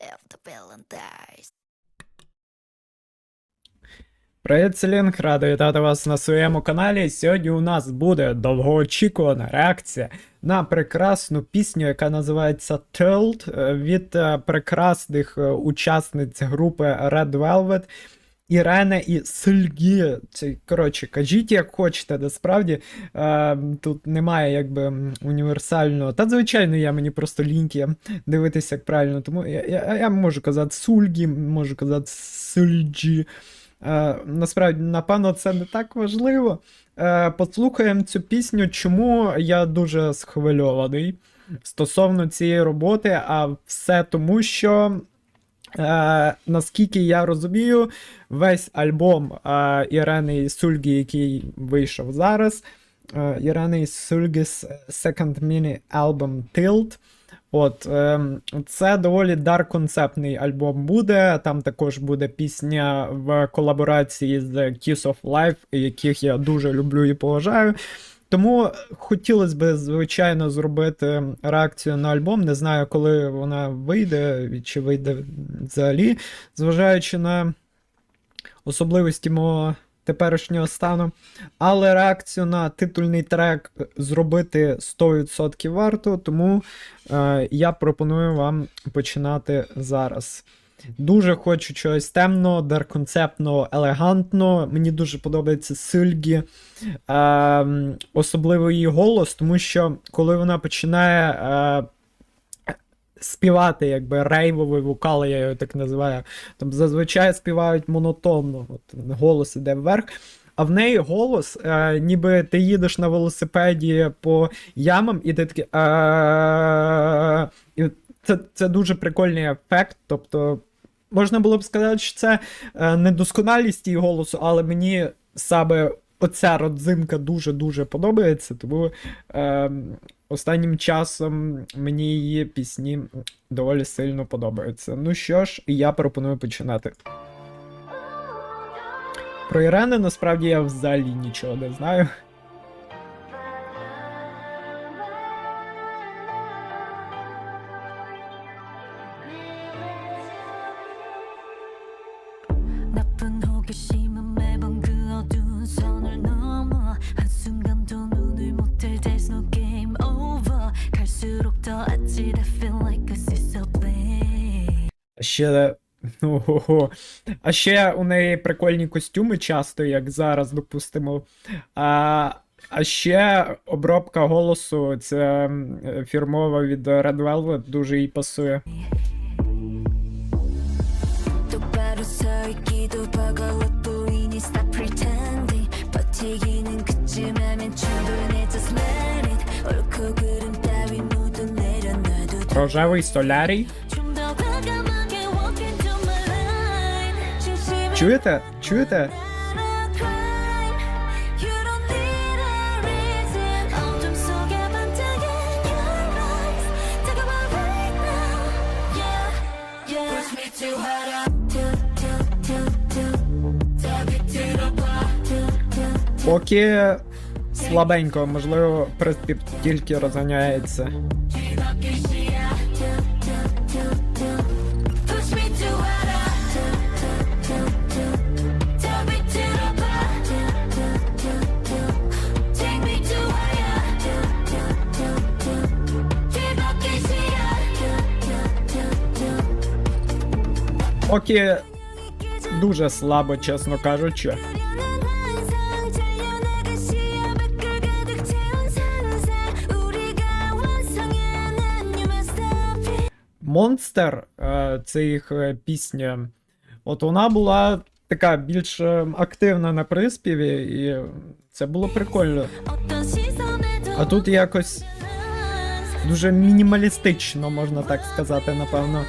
the Valentines. Привіт, Селінг, радий вітати вас на своєму каналі. Сьогодні у нас буде довгоочікувана реакція на прекрасну пісню, яка називається Tilt е, від е, прекрасних е, учасниць групи Red Velvet. Ірene і Сельгі. Це, коротше, кажіть, як хочете, насправді е, тут немає якби універсального. Та, звичайно, я мені просто ліньки дивитися, як правильно. Тому я, я, я можу казати Сульгі, можу казати Сельджі. Е, насправді, напевно, це не так важливо. Е, послухаємо цю пісню, чому я дуже схвильований стосовно цієї роботи, а все тому, що. Е, наскільки я розумію, весь альбом е, Ірени Сульгі, який вийшов зараз, е, Ірени Сульгі's Second Mini Album Tilt. От, е, це доволі дар-концептний альбом буде. Там також буде пісня в колаборації з Kiss of Life, яких я дуже люблю і поважаю. Тому хотілося б, звичайно, зробити реакцію на альбом. Не знаю, коли вона вийде, чи вийде взагалі, зважаючи на особливості мого теперішнього стану. Але реакцію на титульний трек зробити 100% варто, тому е, я пропоную вам починати зараз. Дуже хочу чогось темного, дарконцептного, елегантного. Мені дуже подобається Сильгі, е, особливо її голос, тому що коли вона починає е, співати, якби рейвовий вокал, я його так називаю, там зазвичай співають монотонно, от голос іде вверх. А в неї голос, е, ніби ти їдеш на велосипеді по ямам, і ти такий. «А-а-а». Це, це дуже прикольний ефект. Тобто, можна було б сказати, що це е, недосконалість її голосу, але мені саме оця родзинка дуже-дуже подобається. Тому е, останнім часом мені її пісні доволі сильно подобаються. Ну що ж, я пропоную починати. Про Ірени насправді я взагалі нічого не знаю. ще. Ну, Ого. А ще у неї прикольні костюми часто, як зараз, допустимо. А а ще обробка голосу це фірмова від Red Velvet, дуже їй пасує. Рожевий солярій. Чё это? Чё это? Поки слабенько, можливо, приспів тільки розганяється. Поки дуже слабо, чесно кажучи. Монстер, е, цих е, пісня. От вона була така більш е, активна на приспіві, і це було прикольно. А тут якось дуже мінімалістично, можна так сказати, напевно.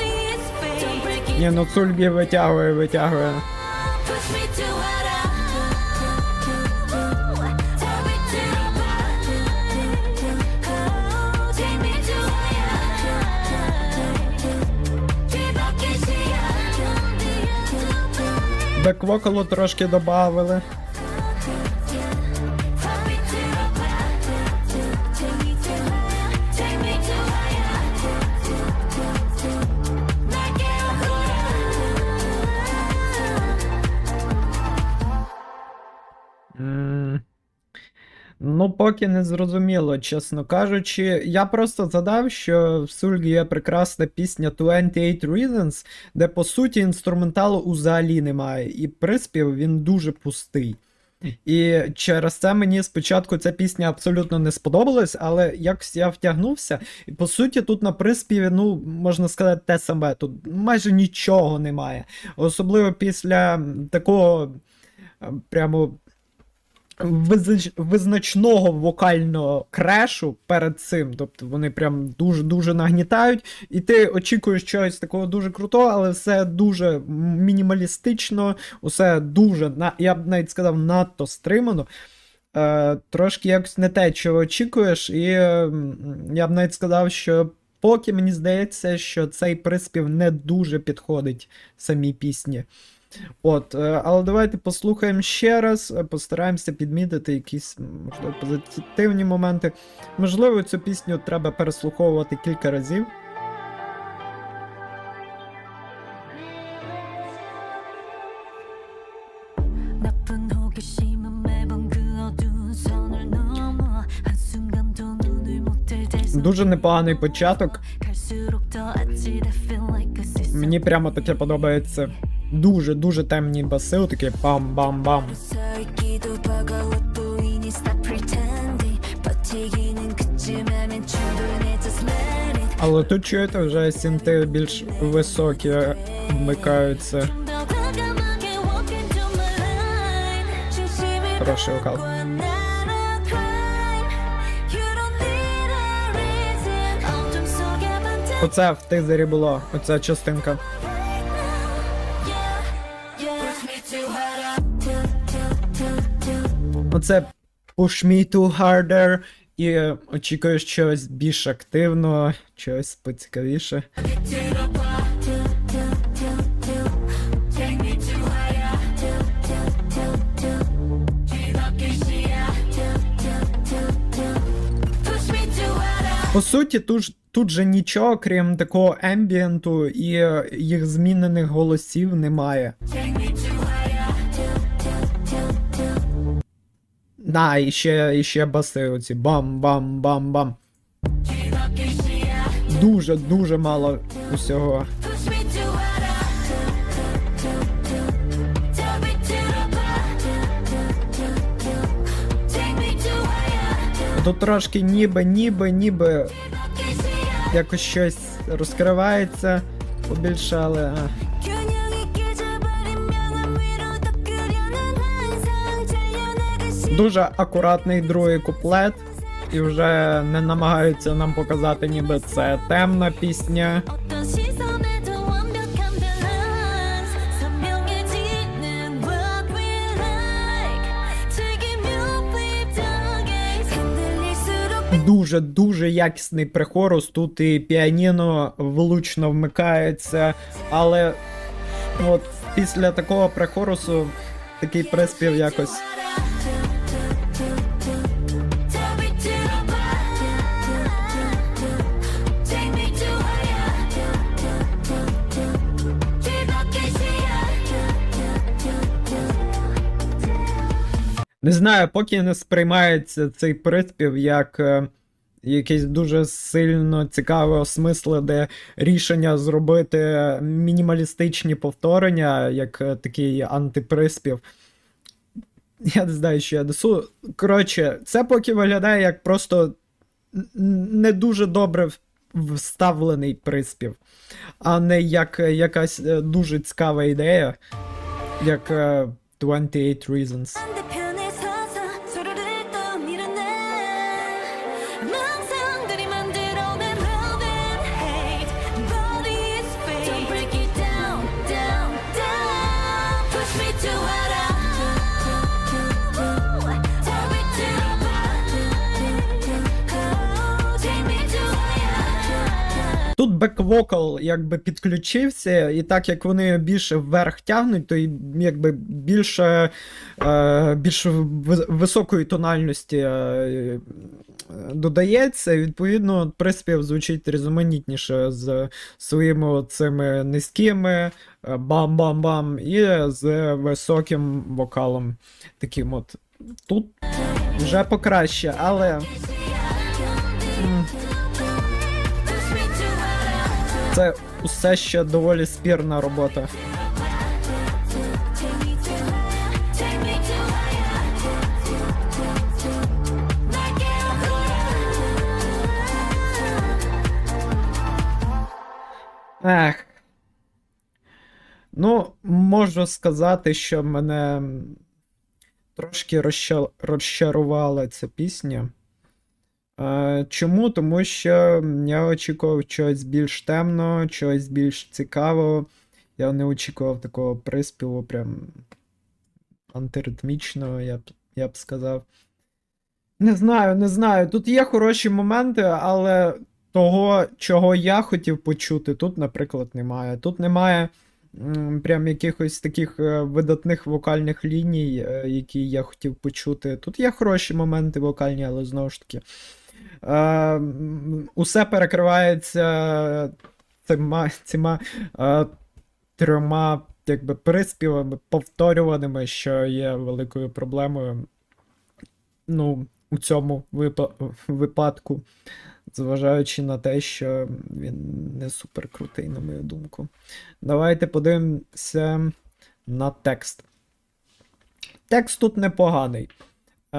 Is fake Don't break it Ні, ну Цульбі витягує, витягує. Бек-вокалу трошки добавили. Ну, поки не зрозуміло, чесно кажучи. Я просто згадав, що в Сульгі є прекрасна пісня 28 Reasons, де по суті інструменталу взагалі немає, і приспів він дуже пустий. І через це мені спочатку ця пісня абсолютно не сподобалась, але якось я втягнувся. І по суті, тут на приспіві, ну, можна сказати, те саме. Тут майже нічого немає. Особливо після такого е, прямо визначного вокального крешу перед цим. Тобто вони прям дуже-дуже нагнітають, і ти очікуєш чогось такого дуже крутого, але все дуже мінімалістично, усе дуже, я б навіть сказав, надто стримано. Е, трошки якось не те, чого очікуєш, і я б навіть сказав, що поки мені здається, що цей приспів не дуже підходить самій пісні. От, е, але давайте послухаємо ще раз, е, постараємося підмітити якісь можливо позитивні моменти. Можливо, цю пісню треба переслуховувати кілька разів. Дуже непоганий початок. Мені прямо таке подобається дуже-дуже темні баси, отакі бам-бам-бам. Але тут чуєте, вже сінти більш високі вмикаються. Хороший вокал. Оце в тизері було, оця частинка. Оце Push Me To Harder. І очікуєш чогось більш активного, чогось поцікавіше. По суті, тут, тут же нічого, крім такого ембієнту і е, їх змінених голосів немає. Да, і ще, і ще баси оці бам-бам-бам-бам. Дуже, дуже мало усього. Тут трошки ніби, ніби, ніби якось щось розкривається побільше, але. дуже акуратний другий куплет, і вже не намагаються нам показати, ніби це темна пісня. Дуже дуже якісний прихорус. Тут і піаніно влучно вмикається, але от після такого прихорусу такий приспів якось. Не знаю, поки не сприймається цей приспів як е, якесь дуже сильно цікаве осмислене рішення зробити мінімалістичні повторення, як е, такий антиприспів. Я не знаю, що я несу. Коротше, це поки виглядає як просто не дуже добре вставлений приспів, а не як е, якась е, дуже цікава ідея, як е, 28 Reasons. Бек-вокал якби підключився, і так як вони більше вверх тягнуть, то якби більше, е, більш високої тональності е, додається, відповідно приспів звучить різноманітніше з своїми цими низькими е, бам-бам-бам і з високим вокалом. Таким от. Тут вже покраще, але. Це усе ще доволі спірна робота. Ех. Ну, можу сказати, що мене трошки розча- розчарувала ця пісня. Е, чому? Тому що я очікував чогось більш темного, чогось більш цікавого. Я не очікував такого приспіву, прям антиритмічного, я б, я б сказав. Не знаю, не знаю. Тут є хороші моменти, але того, чого я хотів почути, тут, наприклад, немає. Тут немає м, прям якихось таких е, видатних вокальних ліній, е, які я хотів почути. Тут є хороші моменти вокальні, але знову ж таки. Е, усе перекривається цими, цими е, трьома якби, приспівами, повторюваними, що є великою проблемою. Ну, у цьому випа- випадку зважаючи на те, що він не супер крутий, на мою думку. Давайте подивимося на текст. Текст тут непоганий. Е,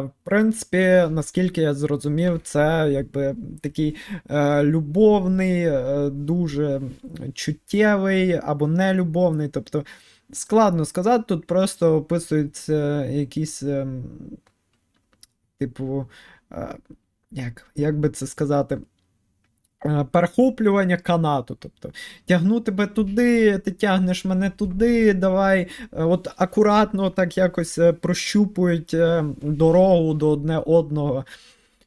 в принципі, наскільки я зрозумів, це якби такий е, любовний, е, дуже чуттєвий або нелюбовний. Тобто складно сказати, тут просто описуються якісь, типу, як, як би це сказати, перехоплювання канату. Тобто, тягну тебе туди, ти тягнеш мене туди, давай. е, От акуратно так якось е, прощупують е, дорогу до одне одного.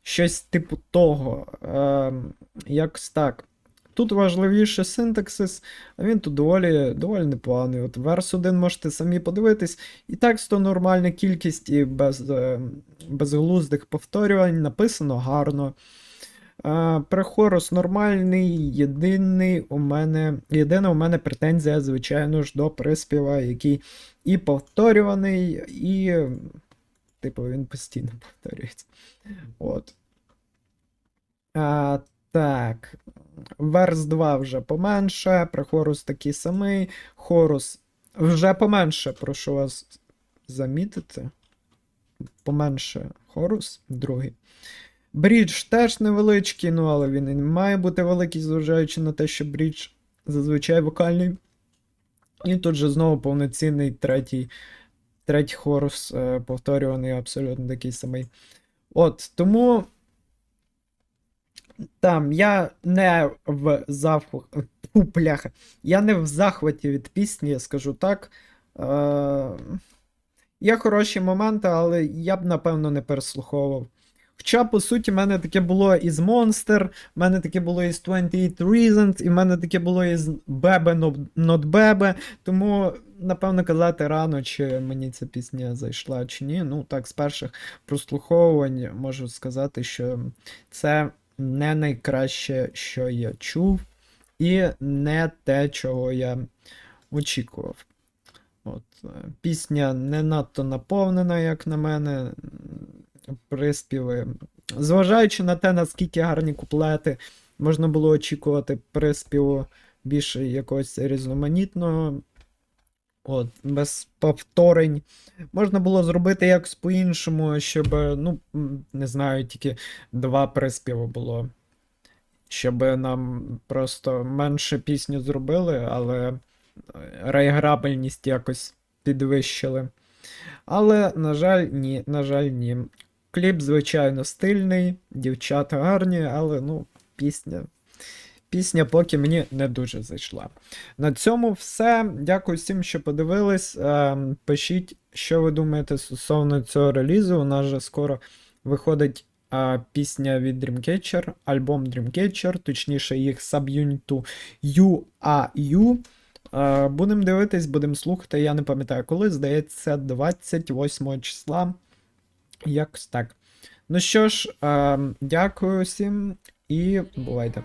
Щось типу того. Е, якось так. Тут важливіше синтаксис, а він тут доволі, доволі непоганий. От верс 1 можете самі подивитись, і тексту нормальна кількість, і без, е, безглуздих повторювань, написано гарно. Прехорус нормальний, єдиний у мене, єдина у мене претензія, звичайно ж, до приспіва, який і повторюваний, і, типу, він постійно повторюється. От. А, так. Верс 2 вже поменше, прехорус такий самий, хорус вже поменше, прошу вас замітити. Поменше хорус, другий. Брідж теж невеличкий, ну але він і не має бути великий, зважаючи на те, що брідж зазвичай вокальний. І тут же знову повноцінний третій, третій хорус, е, повторюваний абсолютно такий самий. От, тому. Там, я не в захваті. Пляха. Я не в захваті від пісні, я скажу так. Е... Є хороші моменти, але я б, напевно, не переслуховував. Хоча, по суті, в мене таке було із Monster, в мене таке було із 28 Reasons, і в мене таке було із Bebe Not- Bebe, тому, напевно, казати рано, чи мені ця пісня зайшла, чи ні. Ну, так, з перших прослуховувань можу сказати, що це не найкраще, що я чув, і не те, чого я очікував. От, е, пісня не надто наповнена, як на мене. Приспіви. Зважаючи на те, наскільки гарні куплети, можна було очікувати приспіву більше якогось різноманітного. От, без повторень. Можна було зробити якось по-іншому, щоб, ну, не знаю, тільки два приспіви було. Щоб нам просто менше пісню зробили, але е, реіграбельність якось підвищили. Але, на жаль, ні, на жаль, ні. Кліп, звичайно, стильний, дівчата гарні, але ну, пісня. Пісня поки мені не дуже зайшла. На цьому все. Дякую всім, що подивились. Ем, Пишіть, що ви думаєте стосовно цього релізу. У нас же скоро виходить пісня від Dreamcatcher, альбом Dreamcatcher, точніше їх саб'юніту UAU. Е, Будемо дивитись, будемо слухати. Я не пам'ятаю коли, здається, 28 числа. Якось так. Ну що ж, е, дякую всім і бувайте.